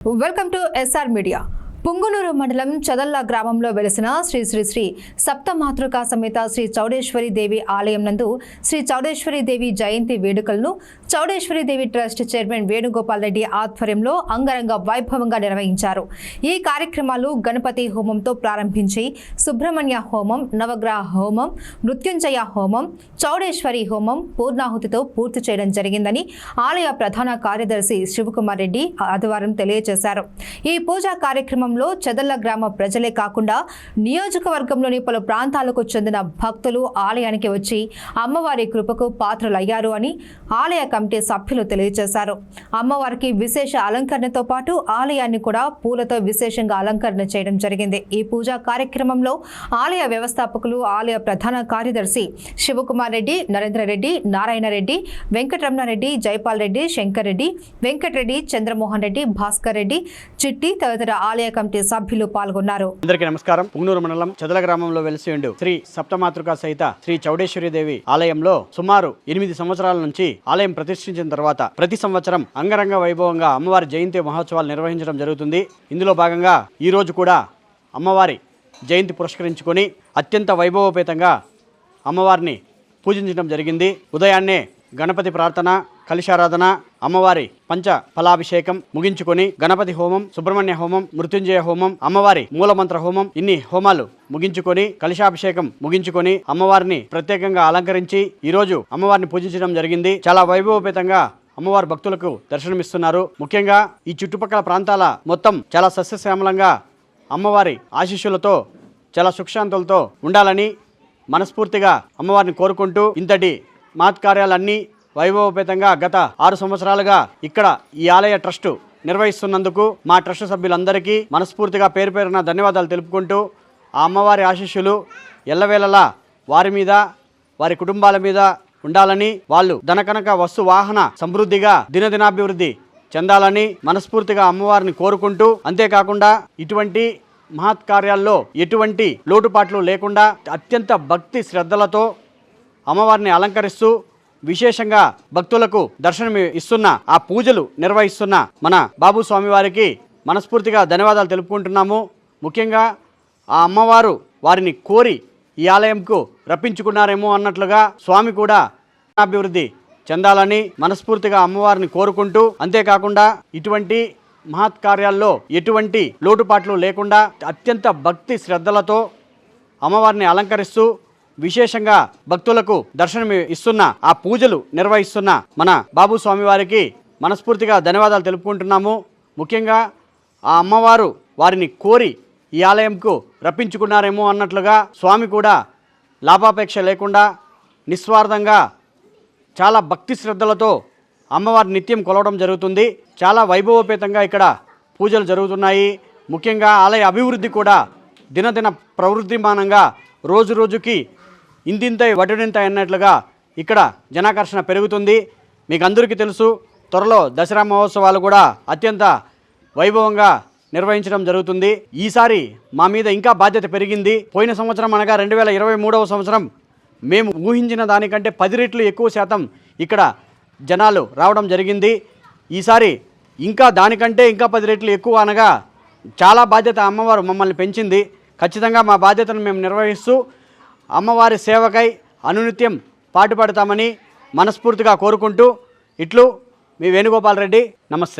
Welcome to SR media Punganuru mandal Chadalla గ్రామంలో వెలిసిన శ్రీ శ్రీ శ్రీ సప్తమాతృకా సమేత శ్రీ చౌడేశ్వరి దేవి ఆలయం నందు శ్రీ చౌడేశ్వరి దేవి జయంతి వేడుకలను చౌడేశ్వరి దేవి ట్రస్ట్ చైర్మన్ వేణుగోపాల్ రెడ్డి ఆధ్వర్యంలో అంగరంగ వైభవంగా నిర్వహించారు. ఈ కార్యక్రమాలు గణపతి హోమంతో ప్రారంభించి సుబ్రహ్మణ్య హోమం నవగ్రహ హోమం మృత్యుంజయ హోమం చౌడేశ్వరి హోమం పూర్ణాహుతితో పూర్తి చేయడం జరిగిందని ఆలయ ప్రధాన కార్యదర్శి శివకుమార్ రెడ్డి ఆదివారం తెలియజేశారు. ఈ పూజా కార్యక్రమంలో చెదల్ల గ్రామ ప్రజలే కాకుండా నియోజకవర్గంలోని పలు ప్రాంతాలకు చెందిన భక్తులు ఆలయానికి వచ్చి అమ్మవారి కృపకు పాత్రలయ్యారు అని ఆలయ కమిటీ సభ్యులు తెలియజేశారు. అమ్మవారికి విశేష అలంకరణతో పాటు ఆలయాన్ని కూడా పూలతో విశేషంగా అలంకరణ చేయడం జరిగింది. ఈ పూజా కార్యక్రమంలో ఆలయ వ్యవస్థాపకులు ఆలయ ప్రధాన కార్యదర్శి శివకుమార్ రెడ్డి నరేంద్ర రెడ్డి నారాయణ రెడ్డి వెంకటరమణారెడ్డి జైపాల్ రెడ్డి శంకర్ రెడ్డి వెంకటరెడ్డి చంద్రమోహన్ రెడ్డి భాస్కర్ రెడ్డి చిట్టి తదితర ఆలయ కమిటీ సభ్యులు పాల్గొన్నారు. అందరికీ నమస్కారం. పుంగనూరు మండలం చదల గ్రామంలో వెలిసి ఉండు శ్రీ సప్తమాతృక సహిత శ్రీ చౌడేశ్వరి దేవి ఆలయంలో సుమారు ఎనిమిది సంవత్సరాల నుంచి ఆలయం ప్రతిష్ఠించిన తర్వాత ప్రతి సంవత్సరం అంగరంగ వైభవంగా అమ్మవారి జయంతి మహోత్సవాలు నిర్వహించడం జరుగుతుంది. ఇందులో భాగంగా ఈరోజు కూడా అమ్మవారి జయంతి పురస్కరించుకొని అత్యంత వైభవోపేతంగా అమ్మవారిని పూజించడం జరిగింది. ఉదయాన్నే గణపతి ప్రార్థన కలిశారాధన అమ్మవారి పంచ ఫలాభిషేకం ముగించుకొని గణపతి హోమం సుబ్రహ్మణ్య హోమం మృత్యుంజయ హోమం అమ్మవారి మూలమంత్ర హోమం ఇన్ని హోమాలు ముగించుకొని కలిశాభిషేకం ముగించుకొని అమ్మవారిని ప్రత్యేకంగా అలంకరించి ఈరోజు అమ్మవారిని పూజించడం జరిగింది. చాలా వైభవపేతంగా అమ్మవారి భక్తులకు దర్శనమిస్తున్నారు. ముఖ్యంగా ఈ చుట్టుపక్కల ప్రాంతాల మొత్తం చాలా సస్యశ్యామలంగా అమ్మవారి ఆశీస్సులతో చాలా సుఖశాంతులతో ఉండాలని మనస్ఫూర్తిగా అమ్మవారిని కోరుకుంటూ ఇంతటి మహత్కార్యాలన్నీ వైభవపేతంగా గత ఆరు సంవత్సరాలుగా ఇక్కడ ఈ ఆలయ ట్రస్టు నిర్వహిస్తున్నందుకు మా ట్రస్ట్ సభ్యులందరికీ మనస్ఫూర్తిగా పేరు పేరున ధన్యవాదాలు తెలుపుకుంటూ ఆ అమ్మవారి ఆశీస్సులు ఎల్లవేళలా వారి మీద వారి కుటుంబాల మీద ఉండాలని వాళ్ళు ధనకనక వస్తు వాహన సమృద్ధిగా దినదినాభివృద్ధి చెందాలని మనస్ఫూర్తిగా అమ్మవారిని కోరుకుంటూ అంతేకాకుండా ఇటువంటి మహత్ కార్యాల్లో ఎటువంటి లోటుపాట్లు లేకుండా అత్యంత భక్తి శ్రద్ధలతో అమ్మవారిని అలంకరిస్తూ విశేషంగా భక్తులకు దర్శనం ఇస్తున్న ఆ పూజలు నిర్వహిస్తున్న మన బాబు స్వామి వారికి మనస్ఫూర్తిగా ధన్యవాదాలు తెలుపుకుంటున్నాము. ముఖ్యంగా ఆ అమ్మవారు వారిని కోరి ఈ ఆలయంకు రప్పించుకున్నారేమో అన్నట్లుగా స్వామి కూడా అభివృద్ధి చెందాలని మనస్ఫూర్తిగా అమ్మవారిని కోరుకుంటూ అంతేకాకుండా ఇటువంటి మహత్ కార్యాల్లో ఎటువంటి లోటుపాట్లు లేకుండా అత్యంత భక్తి శ్రద్ధలతో అమ్మవారిని అలంకరిస్తూ విశేషంగా భక్తులకు దర్శనం ఇస్తున్న ఆ పూజలు నిర్వహిస్తున్న మన బాబు స్వామి వారికి మనస్ఫూర్తిగా ధన్యవాదాలు తెలుపుకుంటున్నాము. ముఖ్యంగా ఆ అమ్మవారు వారిని కోరి ఈ ఆలయంకు రప్పించుకున్నారేమో అన్నట్లుగా స్వామి కూడా లాభాపేక్ష లేకుండా నిస్వార్థంగా చాలా భక్తి శ్రద్ధలతో అమ్మవారి నిత్యం కొలవడం జరుగుతుంది. చాలా వైభవోపేతంగా ఇక్కడ పూజలు జరుగుతున్నాయి. ముఖ్యంగా ఆలయ అభివృద్ధి కూడా దినదిన ప్రవృద్ధిమానంగా రోజు రోజుకి ఇంతింత వటుడింత అన్నట్లుగా ఇక్కడ జనాకర్షణ పెరుగుతుంది. మీకు అందరికీ తెలుసు త్వరలో దసరా మహోత్సవాలు కూడా అత్యంత వైభవంగా నిర్వహించడం జరుగుతుంది. ఈసారి మా మీద ఇంకా బాధ్యత పెరిగింది. పోయిన సంవత్సరం అనగా రెండు వేల ఇరవై మూడవ సంవత్సరం మేము ఊహించిన దానికంటే పది రెట్లు ఎక్కువ శాతం ఇక్కడ జనాలు రావడం జరిగింది. ఈసారి ఇంకా దానికంటే ఇంకా పది రెట్లు ఎక్కువ అనగా చాలా బాధ్యత అమ్మవారు మమ్మల్ని పెంచింది. ఖచ్చితంగా మా బాధ్యతను మేము నిర్వహిస్తూ అమ్మవారి సేవకై అనునిత్యం పాటుపడతామని మనస్ఫూర్తిగా కోరుకుంటూ ఇట్లు మీ వేణుగోపాల్ రెడ్డి. నమస్తే.